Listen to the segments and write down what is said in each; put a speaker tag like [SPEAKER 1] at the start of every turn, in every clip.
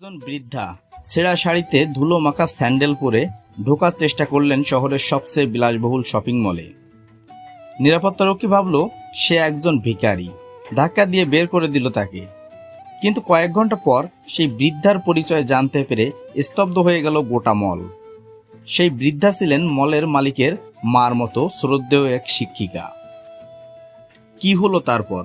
[SPEAKER 1] একজন বৃদ্ধা ছেঁড়া শাড়িতে ধুলো মাখা স্যান্ডেল পরে ঢোকার চেষ্টা করলেন শহরের সবচেয়ে বিলাসবহুল শপিং মলে। নিরাপত্তারক্ষী ভাবল, সে একজন ভিখারি। ধাক্কা দিয়ে বের করে দিল তাকে। কিন্তু কয়েক ঘণ্টা পর সেই বৃদ্ধার পরিচয় জানতে পেরে স্তব্ধ হয়ে গেল গোটা মল। সেই বৃদ্ধা ছিলেন মলের মালিকের মার মতো শ্রদ্ধেয় এক শিক্ষিকা। কি হলো তারপর?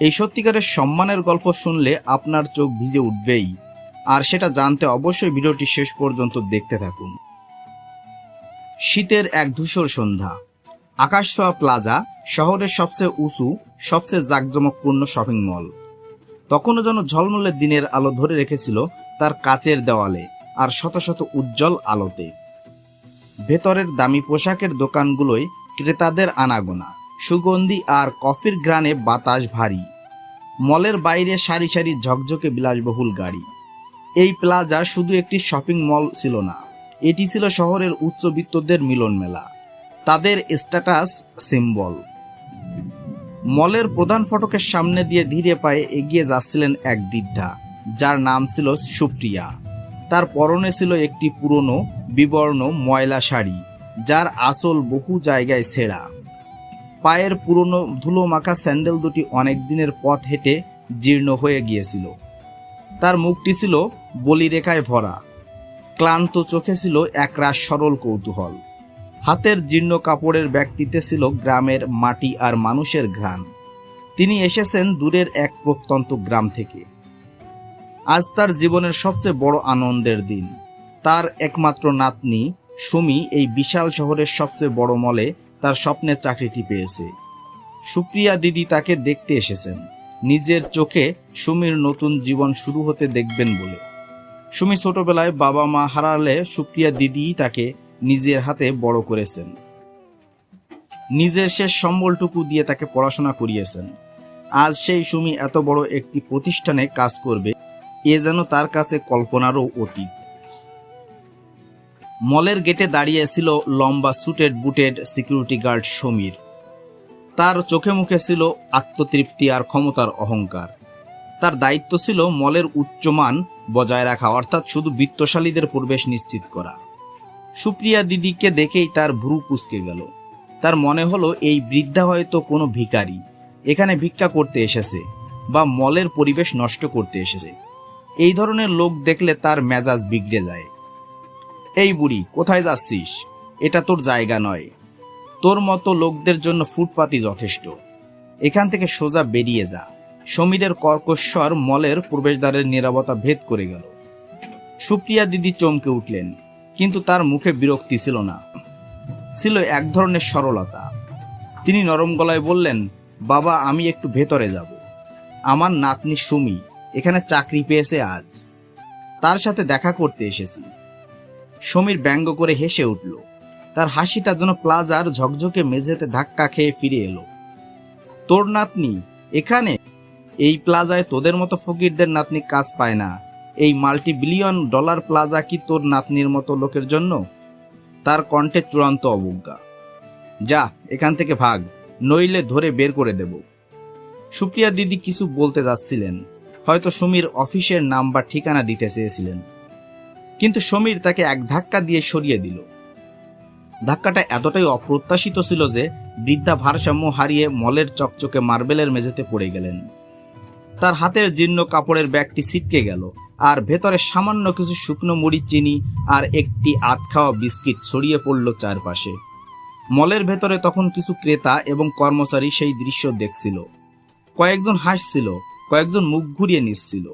[SPEAKER 1] এই সত্যিকারের সম্মানের গল্প শুনলে আপনার চোখ ভিজে উঠবেই। আর সেটা জানতে অবশ্যই ভিডিওটি শেষ পর্যন্ত দেখতে থাকুন। শীতের এক ধূসর সন্ধ্যা। আকাশ ছোঁয়া প্লাজা শহরের সবচেয়ে উঁচু, সবচেয়ে জাঁকজমকপূর্ণ শপিং মল। তখনও যেন ঝলমলে দিনের আলো ধরে রেখেছিল তার কাচের দেওয়ালে আর শত শত উজ্জ্বল আলোতে। ভেতরের দামি পোশাকের দোকানগুলোয় ক্রেতাদের আনাগোনা, সুগন্ধি আর কফির গ্রানে বাতাস ভারী। মলের বাইরে সারি সারি ঝকঝকে বিলাসবহুল গাড়ি। এই প্লাজা শুধু একটি শপিং মল ছিল না, এটি ছিল শহরের উচ্চবিত্তদের মিলন মেলা। তাদের স্ট্যাটাস সিম্বল মলের প্রধান ফটকের সামনে দিয়ে ধীরে পায়ে এগিয়ে যাচ্ছিলেন এক বৃদ্ধা, যার নাম ছিল সুপ্রিয়া। তার পরনে ছিল একটি পুরনো, বিবর্ণ ময়লা শাড়ি, যার আসল বহু জায়গায় ছেঁড়া। পায়ের পুরনো ধুলো মাখা স্যান্ডেল দুটি অনেক দিনের পথ হেঁটে জীর্ণ হয়ে গিয়েছিল। তার মুখটি ছিল বলিরেখায় ভরা। ক্লান্ত চোখে ছিল একরাশ সরল কৌতূহল। হাতের জীর্ণ কাপড়ের ব্যাগটিতে ছিল গ্রামের মাটি আর মানুষের ঘ্রাণ। তিনি এসেছেন দূরের এক প্রত্যন্ত গ্রাম থেকে। আজ তার জীবনের সবচেয়ে বড় আনন্দের দিন। তার একমাত্র নাতনি সুমি এই বিশাল শহরের সবচেয়ে বড় মলে তার স্বপ্নের চাকরিটি পেয়েছে। সুপ্রিয়া দিদি তাকে দেখতে এসেছেন। নিজের চোখে সুমির নতুন জীবন শুরু হতে দেখবেন বলে। সুমি ছোটবেলায় বাবা মা হারালে সুপ্রিয়া দিদিই তাকে নিজের হাতে বড় করেছেন। নিজের শেষ সম্বলটুকু দিয়ে তাকে পড়াশোনা করিয়েছেন। আজ সেই সুমি এত বড় একটি প্রতিষ্ঠানে কাজ করবে, এ যেন তার কাছে কল্পনারও অতীত। মলের গেটে দাঁড়িয়ে ছিল লম্বা suited booted security guard Samir. তার চোখে মুখে ছিল আত্মতৃপ্তি আর ক্ষমতার অহংকার। তার দায়িত্ব ছিল মলের উচ্চমান বজায় রাখা, অর্থাৎ শুধু বিত্তশালীদের প্রবেশ নিশ্চিত করা। সুপ্রিয়া দিদিকে দেখেই তার ভ্রু কুচকে গেল। তার মনে হলো, এই বৃদ্ধা হয়তো কোনো ভিখারি। এখানে ভিক্ষা করতে এসেছে বা মলের পরিবেশ নষ্ট করতে এসেছে। এই ধরনের লোক দেখলে তার মেজাজ বিগড়ে যায়। এই বুড়ি, কোথায় যাচ্ছিস? এটা তোর জায়গা নয়। তোর মতো লোকদের জন্য ফুটপাতি যথেষ্ট। এখান থেকে সোজা বেরিয়ে যা। সমীরের কর্কশ্বর মলের প্রবেশদ্বারের নিরাপত্তা ভেদ করে গেল। সুপ্রিয়া দিদি চমকে উঠলেন, কিন্তু তার মুখে বিরক্তি ছিল না। ছিল এক ধরনের সরলতা। তিনি নরম গলায় বললেন, বাবা, আমি একটু ভেতরে যাব। আমার নাতনি সুমি এখানে চাকরি পেয়েছে আজ। তার সাথে দেখা করতে এসেছি। সমীর ব্যঙ্গ করে হেসে উঠল। তার হাসিটা যেন প্লাজার ঝকঝকে মেঝেতে ধাক্কা খেয়ে ফিরে এলো। তোর নাতনি এখানে? এই প্লাজায় তোদের মতো ফকিরদের নাতনি কাজ পায় না। এই মাল্টি বিলিয়ন ডলার প্লাজা কি তোর নাতনির মতো লোকের জন্য? তার কণ্ঠে চূড়ান্ত অবজ্ঞা। যা, এখান থেকে ভাগ, নইলে ধরে বের করে দেব। সুপ্রিয়া দিদি কিছু বলতে যাচ্ছিলেন। হয়তো সমীর অফিসের নাম বা ঠিকানা দিতে চেয়েছিলেন। কিন্তু সমীর তাকে এক ধাক্কা দিয়ে সরিয়ে দিল। ধাক্কাটা এতটাই অপ্রত্যাশিত ছিল যে বৃদ্ধা ভারসাম্য হারিয়ে মলের চকচকে মার্বেলের মেঝেতে পড়ে গেলেন। তার হাতের জীর্ণ কাপড়ের ব্যাগটি ছিটকে গেল, আর ভেতরে সামান্য কিছু শুকনো মুড়ি চিনি আর একটি আধ খাওয়া বিস্কিট ছড়িয়ে পড়ল চারপাশে। মলের ভেতরে তখন কিছু ক্রেতা এবং কর্মচারী সেই দৃশ্য দেখছিল। কয়েকজন হাসছিল, কয়েকজন মুখ ঘুরিয়ে নিচ্ছিল।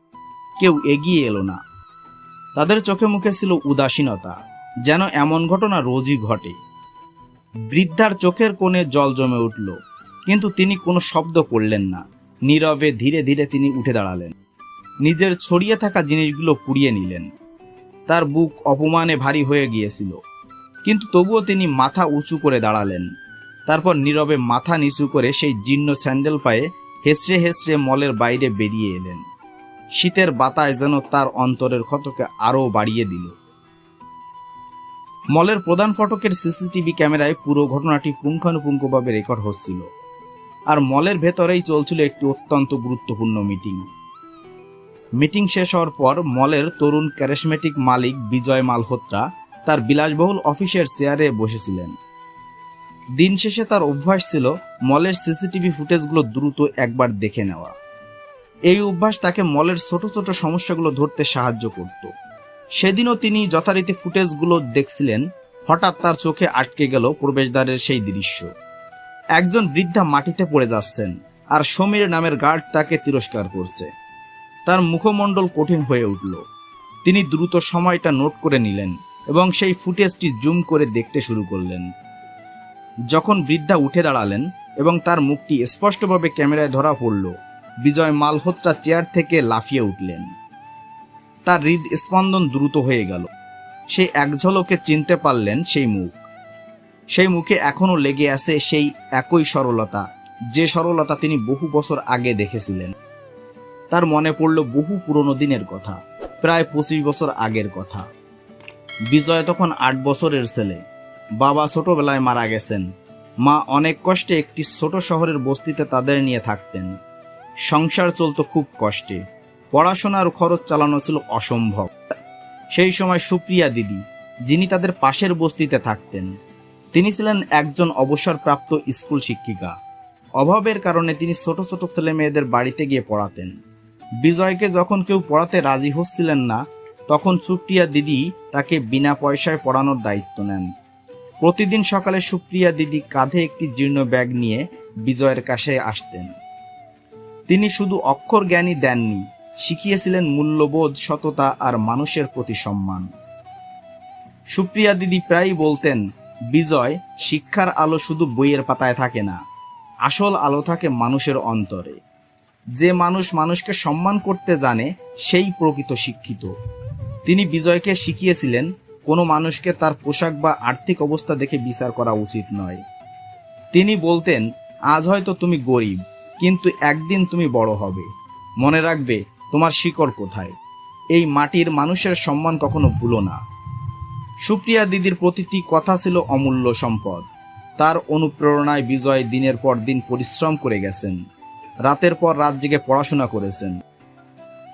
[SPEAKER 1] কেউ এগিয়ে এলো না। তাদের চোখে মুখে ছিল উদাসীনতা, যেন এমন ঘটনা রোজই ঘটে। বৃদ্ধার চোখের কোণে জল জমে উঠল, কিন্তু তিনি কোনো শব্দ করলেন না। নীরবে ধীরে ধীরে তিনি উঠে দাঁড়ালেন। নিজের ছড়িয়ে থাকা জিনিসগুলো কুড়িয়ে নিলেন। তার বুক অপমানে ভারী হয়ে গিয়েছিল। কিন্তু তবুও তিনি মাথা উঁচু করে দাঁড়ালেন। তারপর নীরবে মাথা নিচু করে সেই জীর্ণ স্যান্ডেল পায়ে হেসড়ে হেসড়ে মলের বাইরে বেরিয়ে এলেন। শীতের বাতাস যেন তার অন্তরের ক্ষতকে আরও বাড়িয়ে দিল। মলের প্রধান ফটকের সিসিটিভি ক্যামেরায় পুরো ঘটনাটি পুঙ্খানুপুঙ্খভাবে রেকর্ড হচ্ছিল। আর মলের ভেতরেই চলছিল একটি অত্যন্ত গুরুত্বপূর্ণ মিটিং। মিটিং শেষ হওয়ার পর মলের তরুণ ক্যারিসমেটিক মালিক বিজয় মালহোত্রা তার বিলাসবহুল অফিসের চেয়ারে বসেছিলেন। দিন শেষে তার অভ্যাস ছিল মলের সিসিটিভি ফুটেজগুলো দ্রুত একবার দেখে নেওয়া। এই অভ্যাস তাকে মলের ছোট ছোট সমস্যাগুলো ধরতে সাহায্য করত। সেদিনও তিনি যথারীতি ফুটেজগুলো দেখছিলেন, হঠাৎ তার চোখে আটকে গেল প্রবেশদ্বারের সেই দৃশ্য। একজন বৃদ্ধা মাটিতে পড়ে যাচ্ছেন, আর সমীর নামের গার্ড তাকে তিরস্কার করছে। তার মুখমণ্ডল কঠিন হয়ে উঠল। তিনি দ্রুত সময়টা নোট করে নিলেন এবং সেই ফুটেজটি জুম করে দেখতে শুরু করলেন। যখন বৃদ্ধা উঠে দাঁড়ালেন এবং তার মুখটি স্পষ্টভাবে ক্যামেরায় ধরা পড়ল, বিজয় মালহোত্রা চেয়ার থেকে লাফিয়ে উঠলেন। তার হৃদ স্পন্দন দ্রুত হয়ে গেল। সে এক ঝলকে চিনতে পারলেন সেই মুখ। সেই মুখে এখনও লেগে আছে সেই একই সরলতা, যে সরলতা তিনি বহু বছর আগে দেখেছিলেন। তার মনে পড়ল বহু পুরনো দিনের কথা, প্রায় পঁচিশ বছর আগের কথা। বিজয় তখন আট বছরের ছেলে। বাবা ছোটবেলায় মারা গেছেন। মা অনেক কষ্টে একটি ছোট শহরের বস্তিতে তাদের নিয়ে থাকতেন। সংসার চলত খুব কষ্টে। পড়াশোনার খরচ চালানো ছিল অসম্ভব। সেই সময় সুপ্রিয়া দিদি, যিনি তাদের পাশের বস্তিতে থাকতেন তিনি ছিলেন একজন অবসরপ্রাপ্ত স্কুল শিক্ষিকা। অভাবের কারণে তিনি ছোট ছোট ছেলে মেয়েদের বাড়িতে গিয়ে পড়াতেন। বিজয়কে যখন কেউ পড়াতে রাজি হচ্ছিলেন না, তখন সুপ্রিয়া দিদি তাকে বিনা পয়সায় পড়ানোর দায়িত্ব নেন। প্রতিদিন সকালে সুপ্রিয়া দিদি কাঁধে একটি জীর্ণ ব্যাগ নিয়ে বিজয়ের কাছে আসতেন। তিনি শুধু অক্ষর জ্ঞানই দেননি, শিখিয়েছিলেন মূল্যবোধ, সততা আর মানুষের প্রতি সম্মান। সুপ্রিয়া দিদি প্রায়ই বলতেন বিজয় শিক্ষার আলো শুধু বইয়ের পাতায় থাকে না, আসল আলো থাকে মানুষের অন্তরে। যে মানুষ মানুষকে সম্মান করতে জানে, সেই প্রকৃত শিক্ষিত। তিনি বিজয়কে শিখিয়েছিলেন, কোনো মানুষকে তার পোশাক বা আর্থিক অবস্থা দেখে বিচার করা উচিত নয়। তিনি বলতেন, আজ হয়তো তুমি গরিব, কিন্তু একদিন তুমি বড় হবে। মনে রাখবে, তোমার শিকড় কোথায়? এই মাটির মানুষের সম্মান কখনো ভুলো না। সুপ্রিয়া দিদির প্রতিটি কথা ছিল অমূল্য সম্পদ। তার অনুপ্রেরণায় বিজয় দিনের পর দিন পরিশ্রম করে গেছেন। রাতের পর রাত জেগে পড়াশোনা করেছেন।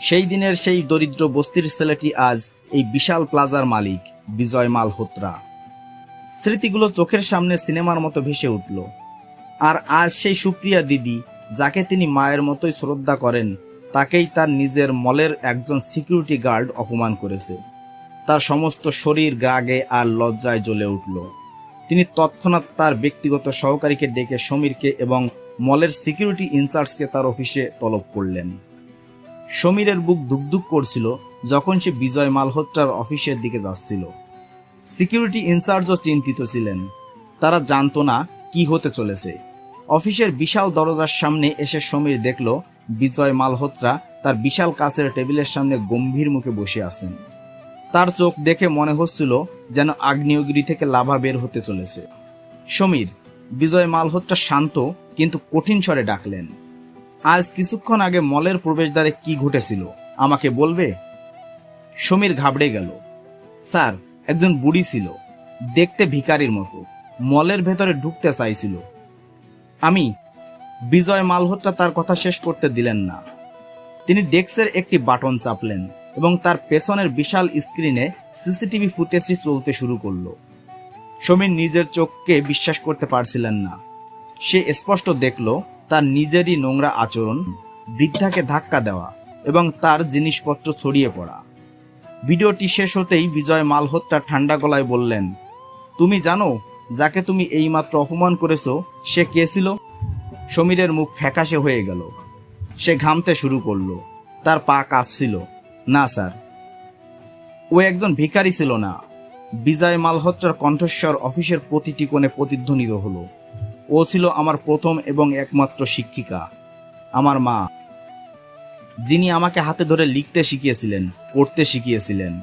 [SPEAKER 1] সেই দিনের সেই দরিদ্র বস্তির ছেলেটি আজ এই বিশাল প্লাজার মালিক, বিজয় মালহোত্রা স্মৃতিগুলো চোখের সামনে সিনেমার মতো ভেসে উঠল। আর আজ সেই সুপ্রিয়া দিদি, যাকে তিনি মায়ের মতোই শ্রদ্ধা করেন, তাকেই তার নিজের মলের একজন সিকিউরিটি গার্ড অপমান করেছে। তার সমস্ত শরীর রাগে আর লজ্জায় জ্বলে উঠল। তিনি তৎক্ষণাৎ তার ব্যক্তিগত সহকারীকে ডেকে সমীরকে এবং মলের সিকিউরিটি ইনচার্জকে তার অফিসে তলব করলেন। সমীরের বুক দুকদুক করছিল যখন সে বিজয় মালহোত্রার অফিসের দিকে যাচ্ছিল। সিকিউরিটি ইনচার্জও চিন্তিত ছিলেন। তারা জানতো না কি হতে চলেছে। অফিসের বিশাল দরজার সামনে এসে সমীর দেখল, বিজয় মালহোত্রা তার বিশাল কাছের টেবিলের সামনে গম্ভীর মুখে বসে আছেন। তার চোখ দেখে মনে হচ্ছিল যেন আগ্নেয়গিরি থেকে লাভা বের হতে চলেছে। সমীর, বিজয় মালহোত্রা শান্ত কিন্তু কঠিন স্বরে ডাকলেন, আজ কিছুক্ষণ আগে মলের প্রবেশদ্বারে কি ঘটেছিল? আমাকে বলবে? সমীর ঘাবড়ে গেল, স্যার, একজন বুড়ি ছিল, দেখতে ভিকারির মতো, মলের ভেতরে ঢুকতে চাইছিল। আমি, বিজয় মালহোত্রা তার কথা শেষ করতে দিলেন না। তিনি ডেস্কের একটি বাটন চাপলেন এবং তার পেছনের বিশাল স্ক্রিনে সিসিটিভি ফুটেজটি চলতে শুরু করল। সমীর নিজের চোখকে বিশ্বাস করতে পারছিলেন না। সে স্পষ্ট দেখল তার নিজেরই নোংরা আচরণ, বৃদ্ধাকে ধাক্কা দেওয়া এবং তার জিনিসপত্র ছড়িয়ে পড়া। ভিডিওটি শেষ হতেই বিজয় মালহোত্রা ঠান্ডা গলায় বললেন, তুমি জানো, যাকে তুমি এইমাত্র অপমান করেছ, সে কে ছিল? সমীরের মুখ ফ্যাকাশে হয়ে গেল। সে ঘামতে শুরু করল। তার পা কাঁপছিল। না, স্যার। ও একজন ভিখারি ছিল না। বিজয় মালহোত্রার কণ্ঠস্বর অফিসের প্রতিটি কোণে প্রতিধ্বনিত হলো। ও ছিল আমার প্রথম এবং একমাত্র শিক্ষিকা, আমার মা, যিনি আমাকে হাতে ধরে লিখতে শিখিয়েছিলেন, পড়তে শিখিয়েছিলেন।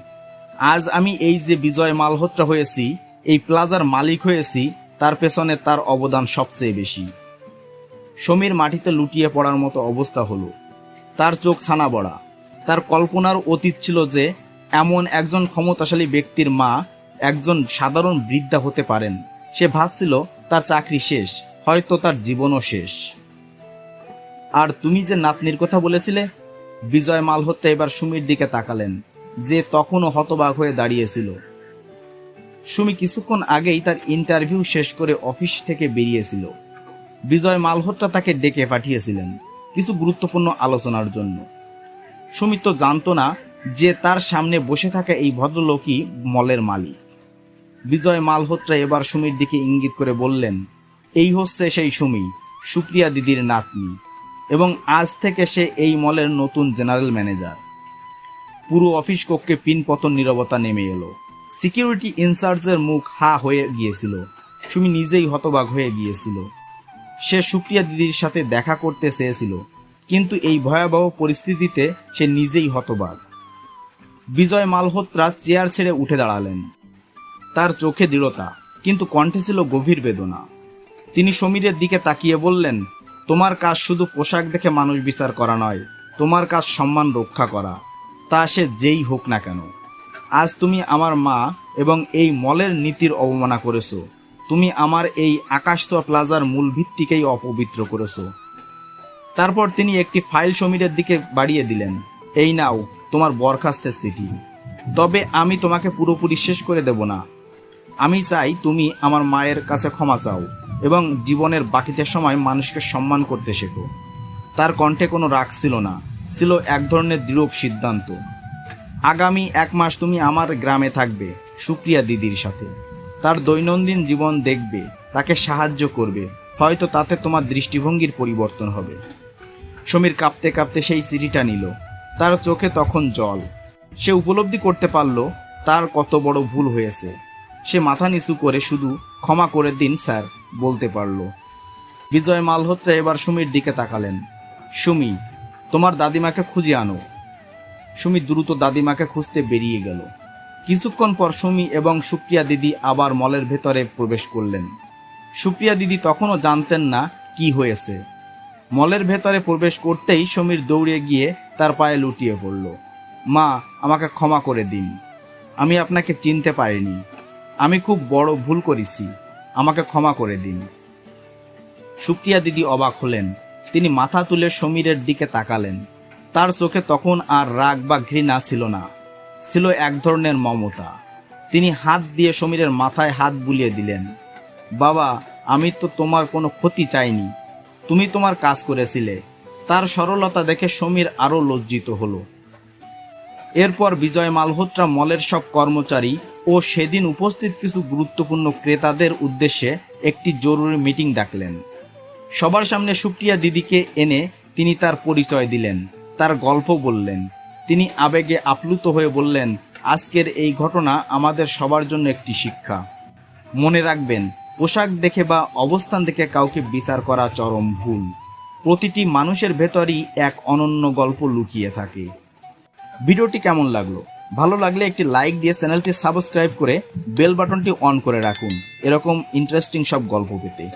[SPEAKER 1] আজ আমি এই যে বিজয় মালহোত্রা হয়েছি, এই প্লাজার মালিক হয়েছি, তার পেছনে তার অবদান সবচেয়ে বেশি। সমীর মাটিতে লুটিয়ে পড়ার মতো অবস্থা হলো। তার চোখ ছানা বড়া। তার কল্পনার অতীত ছিল যে এমন একজন ক্ষমতাশালী ব্যক্তির মা একজন সাধারণ বৃদ্ধা হতে পারেন। সে ভাবছিল, তার চাকরি শেষ, হয়তো তার জীবনও শেষ। আর তুমি যে নাতনির কথা বলেছিলে? বিজয় মালহোত্রা এবার সুমির দিকে তাকালেন, যে তখনও হতবাক হয়ে দাঁড়িয়েছিল। সুমি কিছুক্ষণ আগেই তার ইন্টারভিউ শেষ করে অফিস থেকে বেরিয়েছিল। বিজয় মালহোত্রা তাকে ডেকে পাঠিয়েছিলেন কিছু গুরুত্বপূর্ণ আলোচনার জন্য। সুমি তো জানতো না যে তার সামনে বসে থাকা এই ভদ্রলোকই মলের মালিক। বিজয় মালহোত্রা এবার সুমির দিকে ইঙ্গিত করে বললেন, এই হচ্ছে সেই সুমি, সুপ্রিয়া দিদির নাতনি এবং আজ থেকে সে এই মলের নতুন জেনারেল ম্যানেজার। পুরো অফিস কক্ষে পিন পতন নীরবতা নেমে এলো। সিকিউরিটি ইনচার্জের মুখ হা হয়ে গিয়েছিল। সুমি নিজেই হতবাক হয়ে গিয়েছিল। সে সুপ্রিয়া দিদির সাথে দেখা করতে চেয়েছিল। কিন্তু এই ভয়াবহ পরিস্থিতিতে সে নিজেই হতবাক। বিজয় মালহোত্রা চেয়ার ছেড়ে উঠে দাঁড়ালেন। তার চোখে দৃঢ়তা, কিন্তু কণ্ঠে ছিল গভীর বেদনা। তিনি সমীরের দিকে তাকিয়ে বললেন, তোমার কাজ শুধু পোশাক দেখে মানুষ বিচার করা নয়, তোমার কাজ সম্মান রক্ষা করা। তা সে যেই হোক না কেন। আজ তুমি আমার মা এবং এই মলের নীতির অবমাননা করেছ। তুমি আমার এই আকাশতোয়া প্লাজার মূল ভিত্তিকেই অপবিত্র করেছ। তারপর তিনি একটি ফাইল সমীরের দিকে বাড়িয়ে দিলেন। এই নাও, তোমার বরখাস্তের চিঠি। তবে আমি তোমাকে পুরোপুরি শেষ করে দেব না। আমি চাই তুমি আমার মায়ের কাছে ক্ষমা চাও এবং জীবনের বাকিটা সময় মানুষকে সম্মান করতে শেখো। তার কণ্ঠে কোনো রাগ ছিল না, ছিল এক ধরনের দৃঢ় সিদ্ধান্ত। আগামী এক মাস তুমি আমার গ্রামে থাকবে, সুপ্রিয়া দিদির সাথে। তার দৈনন্দিন জীবন দেখবে, তাকে সাহায্য করবে, হয়তো তাতে তোমার দৃষ্টিভঙ্গির পরিবর্তন হবে। সমীর কাঁপতে কাঁপতে সেই চিঠিটা নিল। তার চোখে তখন জল। সে উপলব্ধি করতে পারল, তার কত বড় ভুল হয়েছে। সে মাথা নিচু করে শুধু, ক্ষমা করে দিন, স্যার, বলতে পারল। বিজয় মালহোত্রা এবার সুমির দিকে তাকালেন। সুমি, তোমার দাদিমাকে খুঁজে আনো। সুমি দ্রুত দাদিমাকে খুঁজতে বেরিয়ে গেল। কিছুক্ষণ পর সুমি এবং সুপ্রিয়া দিদি আবার মলের ভেতরে প্রবেশ করলেন। সুপ্রিয়া দিদি তখনও জানতেন না কি হয়েছে। মলের ভেতরে প্রবেশ করতেই সমীর দৌড়ে গিয়ে তার পায়ে লুটিয়ে পড়ল। মা, আমাকে ক্ষমা করে দিন। আমি আপনাকে চিনতে পারিনি। আমি খুব বড় ভুল করেছি। আমাকে ক্ষমা করে দিন। সুপ্রিয়া দিদি অবাক হলেন। তিনি মাথা তুলে সমীরের দিকে তাকালেন। তার চোখে তখন আর রাগ বা ঘৃণা ছিল না। ছিল এক ধরনের মমতা। তিনি হাত দিয়ে সমীরের মাথায় হাত বুলিয়ে দিলেন। বাবা, আমি তো তোমার কোনো ক্ষতি চাইনি। তুমি তোমার কাজ করেছিলে। তার সরলতা দেখে সমীর আরও লজ্জিত হলো। এরপর বিজয় মালহোত্রা মলের সব কর্মচারী ও সেদিন উপস্থিত কিছু গুরুত্বপূর্ণ ক্রেতাদের উদ্দেশ্যে একটি জরুরি মিটিং ডাকলেন। সবার সামনে সুপ্রিয়া দিদিকে এনে তিনি তার পরিচয় দিলেন, তার গল্প বললেন। তিনি আবেগে আপ্লুত হয়ে বললেন, আজকের এই ঘটনা আমাদের সবার জন্য একটি শিক্ষা। মনে রাখবেন পোশাক দেখে বা অবস্থান দেখে কাউকে বিচার করা চরম ভুল। প্রতিটি মানুষের ভেতরই এক অনন্য গল্প লুকিয়ে থাকে। ভিডিওটি কেমন লাগল? ভালো লাগলে একটি লাইক দিয়ে চ্যানেলটি সাবস্ক্রাইব করে বেল বাটনটি অন করে রাখুন। এরকম ইন্টারেস্টিং সব গল্প পেতে।